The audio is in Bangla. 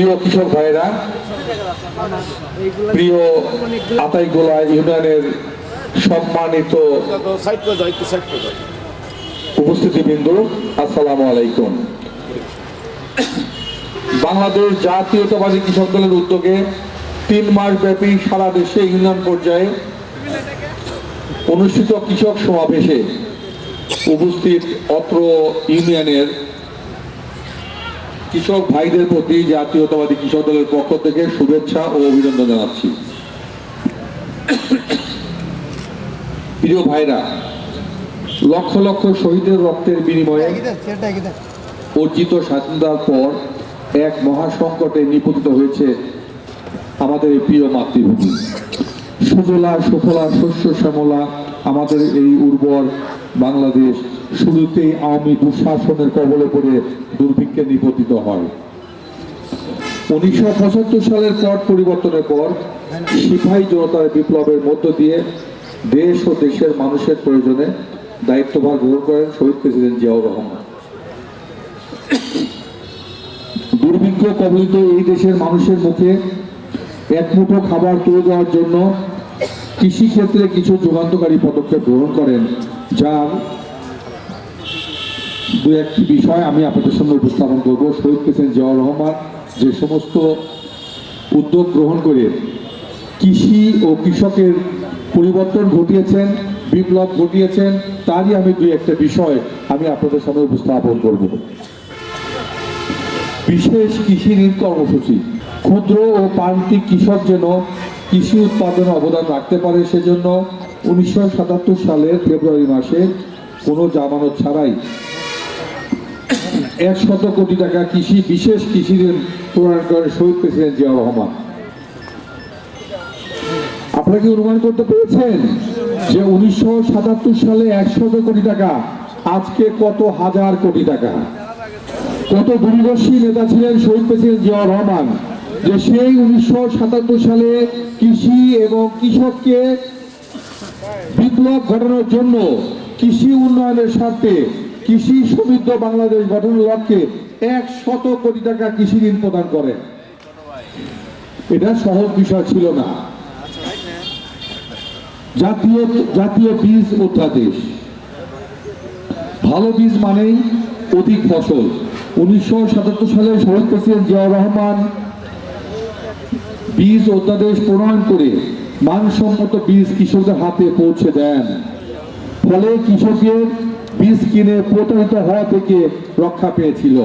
প্রিয় কৃষক ভাইরা প্রিয় আতাইগোলা ইউনিয়নের সম্মানিত দাও উপস্থিতিবৃন্দ, আসসালামু আলাইকুম। বাংলাদেশ জাতীয়তাবাদী কৃষক দলের উদ্যোগে তিন মাস ব্যাপী সারা দেশে ইউনিয়ন পর্যায়ে অনুষ্ঠিত কৃষক সমাবেশে উপস্থিত অত্র ইউনিয়নের কৃষক ভাইদের প্রতি জাতীয়তাবাদী কৃষক দলের পক্ষ থেকে শুভেচ্ছা ও অভিনন্দন জানাচ্ছি। প্রিয় ভাইরা, লক্ষ লক্ষ শহীদের রক্তের বিনিময়ে অর্জিত স্বাধীনতার পর এক মহাসংকটে নিপতিত হয়েছে আমাদের এই প্রিয় মাতৃভূমি। সুজলা, সুফলা, শস্য, শ্যামলা আমাদের এই উর্বর বাংলাদেশ। শুরুতেই আওয়ামী দুঃশাসনের কবলে পড়ে দুর্ভিক্ষে নিপতিত হয়। উনিশশো পঁচাত্তর সালের পট পরিবর্তনের পর সিপাহী জনতার বিপ্লবের মধ্য দিয়ে দেশ ও দেশের মানুষের প্রয়োজনে দায়িত্বভার গ্রহণ করেন শহীদ প্রেসিডেন্ট জিয়াউর রহমান। দুর্ভিক্ষ কবলিত এই দেশের মানুষের মুখে এক মুঠো খাবার তুলে দেওয়ার জন্য কৃষিক্ষেত্রে কিছু যুগান্তকারী পদক্ষেপ গ্রহণ করেন যার দু একটি বিষয় আমি আপনাদের সামনে উপস্থাপন করব। শহীদ প্রেসিডেন্ট জিয়াউর রহমান যে সমস্ত উদ্যোগ গ্রহণ করে কৃষি ও কৃষকের পরিবর্তন ঘটিয়েছেন, বিপ্লব ঘটিয়েছেন, তারই আমি দুই একটা বিষয় আমি আপনাদের সামনে উপস্থাপন করব। বিশেষ কৃষি ঋণ কর্মসূচি। ক্ষুদ্র ও প্রান্তিক কৃষক যেন কৃষি উৎপাদনে অবদান রাখতে পারে, সেজন্য উনিশশো সাতাত্তর সালের ফেব্রুয়ারি মাসে কোনো জামানত ছাড়াই একশত কোটি টাকা কৃষি, বিশেষ কৃষি ঋণ প্রদান করেন শহীদ প্রেসিডেন্ট জিয়াউর রহমান। আপনারা কি অনুমান করতে পেরেছেন যে উনিশশো সাতাত্তর সালে একশত কোটি টাকা, আজকে কত হাজার কোটি টাকা? কত দূরদর্শী নেতা ছিলেন শহীদ প্রেসিডেন্ট জিয়াউর রহমান, যে সেই উনিশশো সাতাত্তর সালে কৃষি এবং কৃষককে বিপ্লব ঘটানোর জন্য কৃষি উন্নয়নের স্বার্থে কৃষি সমৃদ্ধ বাংলাদেশ গঠনের লক্ষ্যে এক শত কোটি টাকা কৃষি ঋণ প্রদান করে। এটা সহজ বিষয় ছিল না। জাতীয় জাতীয় বীজ অধ্যাদেশ ভালো বীজ মানেই অধিক ফসল। উনিশশো সাতাত্তর সালে শহীদ প্রেসিডেন্ট জিয়াউর রহমান বীজ অধ্যাদেশ প্রণয়ন করে মানসম্মত বীজ কৃষকদের হাতে পৌঁছে দেন। ফলে কৃষকের বীজ কিনে প্রতারিত হওয়া থেকে রক্ষা পেয়েছিল।